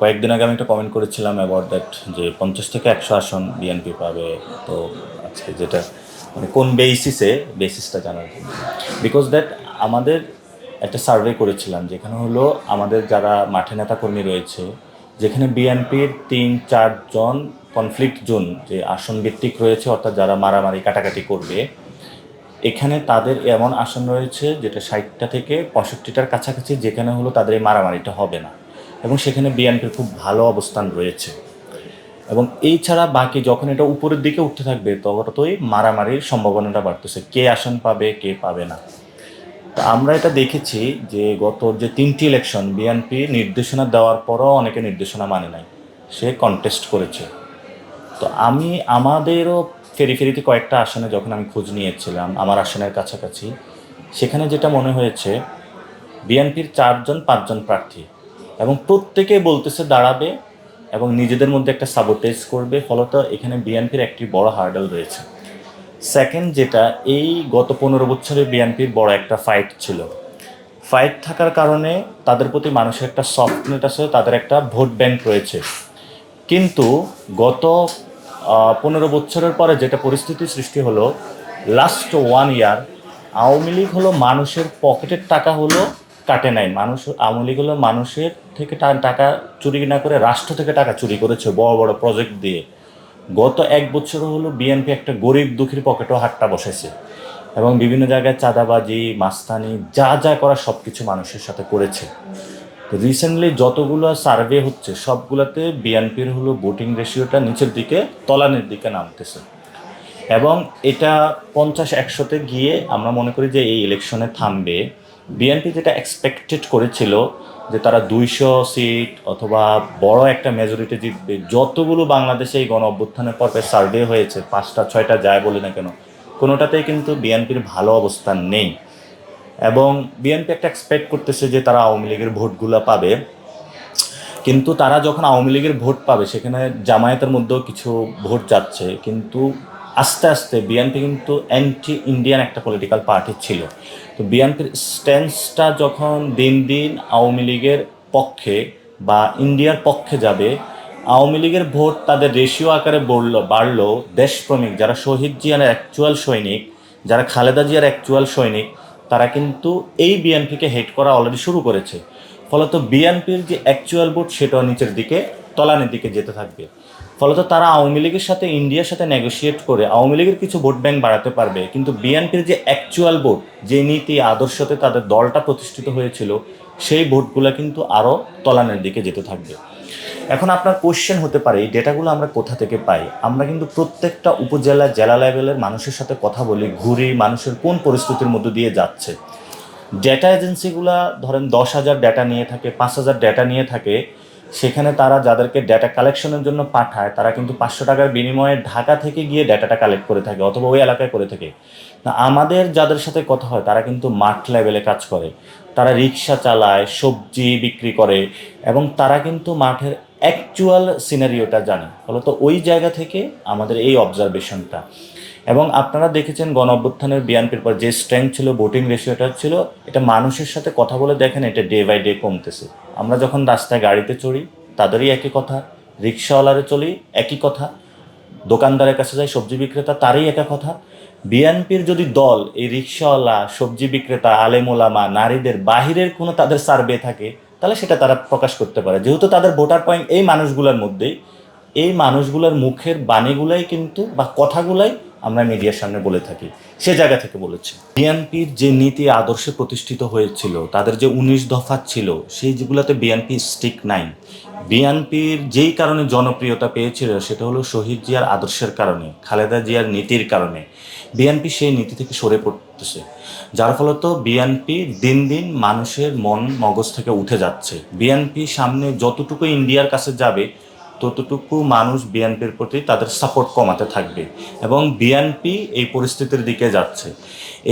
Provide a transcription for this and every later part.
কয়েকদিন আগে আমি একটা কমেন্ট করেছিলাম অ্যাবাউট দ্যাট যে পঞ্চাশ থেকে একশো আসন বিএনপি পাবে। তো আজকে যেটা মানে কোন বেসিসে বেসিসটা জানার জন্য। বিকজ দ্যাট আমাদের একটা সার্ভে করেছিলাম, যেখানে হলো আমাদের যারা মাঠে নেতা কর্মী রয়েছে, যেখানে বিএনপির তিন চারজন কনফ্লিক্ট জোন যে আসন ভিত্তিক রয়েছে, অর্থাৎ যারা মারামারি, কাটাকাটি করবে, এখানে তাদের এমন আসন রয়েছে যেটা ষাটটা থেকে পঁয়ষট্টিটার কাছাকাছি, যেখানে হলো তাদের এই মারামারিটা হবে না। এবং সেখানে বিএনপির খুব ভালো অবস্থান রয়েছে। এবং এই ছাড়া বাকি যখন এটা উপরের দিকে উঠতে থাকবে, ততই মারামারির সম্ভাবনাটা বাড়তেছে। কে আসন পাবে, কে পাবে না। তো আমরা এটা দেখেছি যে গত যে তিনটি ইলেকশন বিএনপি নির্দেশনা দেওয়ার পরও অনেকে নির্দেশনা মানে নাই। সে কন্টেস্ট করেছে। তো আমি, আমাদেরও ফেরি ফেরিতে কয়েকটা আসনে যখন আমি খোঁজ নিয়েছিলাম, আমার আসনের কাছাকাছি, সেখানে যেটা মনে হয়েছে বিএনপির চারজন, পাঁচজন প্রার্থী। এবং প্রত্যেকে বলতেছে দাঁড়াবে এবং নিজেদের মধ্যে একটা সাবোটেজ করবে। ফলত এখানে বিএনপির একটি বড় হার্ডেল রয়েছে। সেকেন্ড যেটা, এই গত পনেরো বছরে বিএনপির বড় একটা ফাইট ছিল। ফাইট থাকার কারণে তাদের প্রতি মানুষের একটা সফটনেট আছে, তাদের একটা ভোট ব্যাংক রয়েছে। কিন্তু গত পনেরো বছরের পরে যেটা পরিস্থিতি সৃষ্টি হলো last one year Awami League হলো মানুষের পকেটের টাকা হলো কাটে নাই। মানুষ আওয়ামী লীগ হলো মানুষের থেকে টাকা চুরি না করে রাষ্ট্র থেকে টাকা চুরি করেছে বড় বড় প্রজেক্ট দিয়ে। গত এক বছর হলো বিএনপি একটা গরিব দুঃখীর পকেটও হাতটা বসেছে। এবং বিভিন্ন জায়গায় চাঁদাবাজি, মাস্তানি, যা যা করা সব কিছু মানুষের সাথে করেছে। তো রিসেন্টলি যতগুলো সার্ভে হচ্ছে, সবগুলোতে বিএনপির হলো ভোটিং রেশিওটা নিচের দিকে, তলানের দিকে নামতেছে। এবং এটা পঞ্চাশ, একশোতে গিয়ে আমরা মনে করি যে এই ইলেকশনে থামবে। বিএনপি যেটা এক্সপেক্টেড করেছিল যে তারা দুইশো সিট অথবা বড় একটা মেজরিটি জিতবে, যতগুলো বাংলাদেশে এই গণ অভ্যুত্থানের পর্বে সার্ভে হয়েছে, পাঁচটা, ছয়টা যায় বলে না কেন, কোনোটাতেই কিন্তু বিএনপির ভালো অবস্থান নেই। এবং বিএনপি একটা এক্সপেক্ট করতেছে যে তারা আওয়ামী লীগের ভোটগুলো পাবে। কিন্তু তারা যখন আওয়ামী লীগের ভোট পাবে, সেখানে জামায়াতের মধ্যেও কিছু ভোট যাচ্ছে। কিন্তু আস্তে আস্তে বিএনপি কিন্তু অ্যান্টি ইন্ডিয়ান একটা পলিটিক্যাল পার্টি ছিল। তো বিএনপির স্ট্যান্সটা যখন দিন দিন আওয়ামী লীগের পক্ষে বা ইন্ডিয়ার পক্ষে যাবে, আওয়ামী লীগের ভোট তাদের রেশিও আকারে বলল, বাড়লো। দেশপ্রেমিক যারা শহীদ জিয়ানের অ্যাকচুয়াল সৈনিক, যারা খালেদা জিয়ার অ্যাকচুয়াল সৈনিক, তারা কিন্তু এই বিএনপিকে হেট করা অলরেডি শুরু করেছে। ফলত বিএনপির যে অ্যাকচুয়াল ভোট সেটাও নিচের দিকে, তলানের দিকে যেতে থাকবে। ফলত তারা আওয়ামী লীগের সাথে ইন্ডিয়ার সাথে নেগোশিয়েট করে আওয়ামী লীগের কিছু ভোট ব্যাংক বাড়াতে পারবে। কিন্তু বিএনপির যে অ্যাকচুয়াল ভোট যে নীতি, আদর্শতে তাদের দলটা প্রতিষ্ঠিত হয়েছিল, সেই ভোটগুলো কিন্তু আরও তলানের দিকে যেতে থাকবে। এখন আপনার কোশ্চেন হতে পারে, এই ডেটাগুলো আমরা কোথা থেকে পাই? আমরা কিন্তু প্রত্যেকটা উপজেলা, জেলা লেভেলের মানুষের সাথে কথা বলি, ঘুরি, মানুষের কোন পরিস্থিতির মধ্য দিয়ে যাচ্ছে। ডেটা এজেন্সিগুলা ধরেন দশ হাজার ডেটা নিয়ে থাকে, পাঁচ হাজার ডেটা নিয়ে থাকে সেখানে তারা যাদেরকে ডেটা কালেকশনের জন্য পাঠায়, তারা কিন্তু পাঁচশো টাকার বিনিময়ে ঢাকা থেকে গিয়ে ডেটাটা কালেক্ট করে থাকে অথবা ওই এলাকায় করে থাকে। না, আমাদের যাদের সাথে কথা হয়, তারা কিন্তু মাঠ লেভেলে কাজ করে। তারা রিক্সা চালায়, সবজি বিক্রি করে এবং তারা কিন্তু মাঠের অ্যাকচুয়াল সিনারিওটা জানে। ফলত ওই জায়গা থেকে আমাদের এই অবজারভেশনটা এবং আপনারা দেখেছেন গণ অভ্যুত্থানের বিএনপির পর যে স্ট্রেংথ ছিল ভোটিং রেশিওটা ছিল, এটা মানুষের সাথে কথা বলে দেখেন, এটা ডে বাই ডে কমতেছে। আমরা যখন রাস্তায় গাড়িতে চড়ি, তাদেরই একই কথা, রিক্সাওয়ালারে চলি একই কথা, দোকানদারের কাছে যাই সবজি বিক্রেতা, তারই একা কথা। বিএনপির যদি দল এই রিক্সাওয়ালা, সবজি বিক্রেতা আলেমোলামা নারীদের বাহিরের কোনো তাদের সার্ভে থাকে, তাহলে সেটা তারা প্রকাশ করতে পারে। যেহেতু তাদের ভোটার পয়েন্ট এই মানুষগুলোর মধ্যেই, এই মানুষগুলোর মুখের বাণীগুলাই কিন্তু বা কথাগুলাই আমরা মিডিয়ার সামনে বলে থাকি, সে জায়গা থেকে বলেছি। বিএনপির যে নীতি আদর্শে প্রতিষ্ঠিত হয়েছিল, তাদের যে উনিশ দফা ছিল, সেই যেগুলোতে বিএনপি স্টিক নাই। বিএনপির যেই কারণে জনপ্রিয়তা পেয়েছিল, সেটা হলো শহীদ জিয়ার আদর্শের কারণে, খালেদা জিয়ার নীতির কারণে। বিএনপি সেই নীতি থেকে সরে পড়তেছে, যার ফলত বিএনপি দিন দিন মানুষের মন মগজ থেকে উঠে যাচ্ছে। বিএনপি সামনে যতটুকু ইন্ডিয়ার কাছে যাবে ততটুকু মানুষ বিএনপির প্রতি তাদের সাপোর্ট কমাতে থাকবে এবং বিএনপি এই পরিস্থিতির দিকে যাচ্ছে।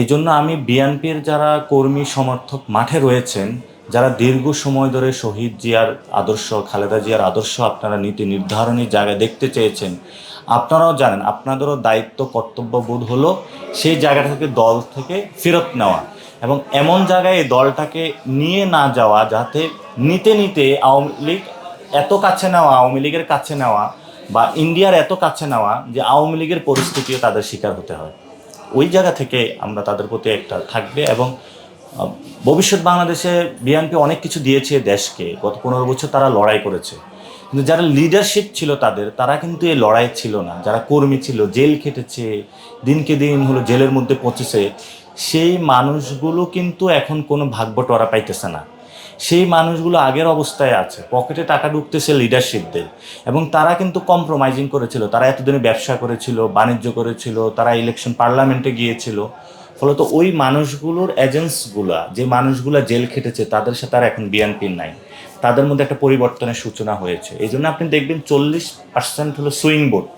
এই জন্য আমি বিএনপির যারা কর্মী সমর্থক মাঠে রয়েছেন, যারা দীর্ঘ সময় ধরে শহীদ জিয়ার আদর্শ, খালেদা জিয়ার আদর্শ আপনারা নীতি নির্ধারণী জায়গায় দেখতে চেয়েছেন, আপনারাও জানেন আপনাদেরও দায়িত্ব, কর্তব্যবোধ হলো সেই জায়গা থেকে দল থেকে ফেরত নেওয়া এবং এমন জায়গায় এই দলটাকে নিয়ে না যাওয়া যাতে নিতে নিতে আওয়ামী লীগ এত কাছে নেওয়া, আওয়ামী লীগের কাছে নেওয়া বা ইন্ডিয়ার এত কাছে নেওয়া যে আওয়ামী লীগের পরিস্থিতিও তাদের শিকার হতে হয়। ওই জায়গা থেকে আমরা তাদের প্রতি একটা থাকবে এবং ভবিষ্যৎ বাংলাদেশে বিএনপি অনেক কিছু দিয়েছে দেশকে। গত পনেরো বছর তারা লড়াই করেছে। কিন্তু যারা লিডারশিপ ছিল তাদের, তারা কিন্তু এই লড়াই ছিল না। যারা কর্মী ছিল, জেল খেটেছে, দিনকে দিন হলো জেলের মধ্যে পচেছে, সেই মানুষগুলো কিন্তু এখন কোনো ভাগ্য ভাগ্যটরা পাইতেছে না। সেই মানুষগুলো আগের অবস্থায় আছে। পকেটে টাকা ঢুকতেছে লিডারশিপদের এবং তারা কিন্তু কম্প্রোমাইজিং করেছিল। তারা এতদিনে ব্যবসা করেছিল, বাণিজ্য করেছিল, তারা ইলেকশন পার্লামেন্টে গিয়েছিল। ফলত ওই মানুষগুলোর এজেন্টসগুলা যে মানুষগুলা জেল খেটেছে, তাদের সাথে আর এখন বিএনপি নাই। তাদের মধ্যে একটা পরিবর্তনের সূচনা হয়েছে। এই জন্য আপনি দেখবেন চল্লিশ পার্সেন্ট হলো সুইং বোর্ড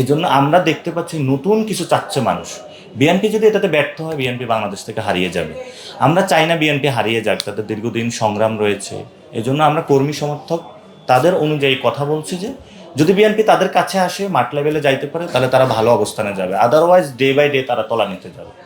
এই জন্য আমরা দেখতে পাচ্ছি নতুন কিছু চাচ্ছে মানুষ। বিএনপি যদি এটাতে ব্যর্থ হয়, বিএনপি বাংলাদেশ থেকে হারিয়ে যাবে। আমরা চাই না বিএনপি হারিয়ে যাক তাদের দীর্ঘদিন সংগ্রাম রয়েছে। এজন্য জন্য আমরা কর্মী সমর্থক, তাদের অনুযায়ী কথা বলছি যে, যদি বিএনপি তাদের কাছে আসে, মাঠ লেভেলে যাইতে পারে, তাহলে তারা ভালো অবস্থানে যাবে। আদারওয়াইজ ডে বাই ডে তারা তলা নিতে যাবে।